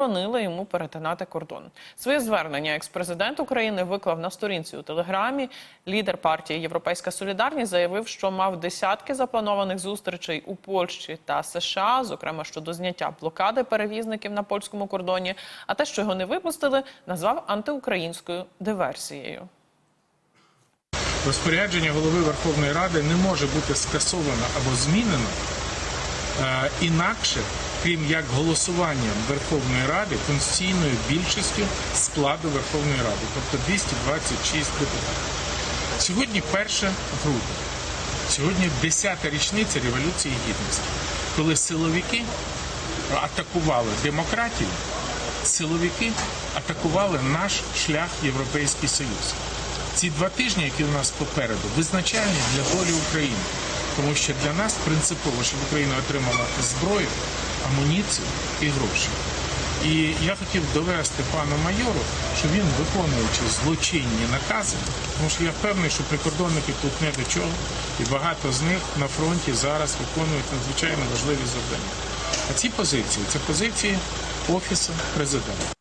заборонили йому перетинати кордон. Своє звернення екс-президент України виклав на сторінці у телеграмі. Лідер партії Європейська Солідарність заявив, що мав десятки запланованих зустрічей у Польщі та США, зокрема щодо зняття блокади перевізників на польському кордоні. А те, що його не випустили, назвав антиукраїнською диверсією. Розпорядження голови Верховної Ради не може бути скасовано або змінено е, інакше, крім як голосуванням Верховної Ради конституційною більшістю складу Верховної Ради, тобто 226 депутатів. Сьогодні 1 грудня, сьогодні 10-та річниця Революції Гідності, коли силовики атакували демократію, силовики атакували наш шлях Європейський Союз. Ці два тижні, які у нас попереду, визначальні для долі України, тому що для нас принципово, щоб Україна отримала зброю, амуніцію і гроші. І я хотів довести пану майору, що він, виконуючи злочинні накази, тому що я впевнений, що прикордонники тут не до чого, і багато з них на фронті зараз виконують надзвичайно важливі завдання. А ці позиції це позиції офісу президента.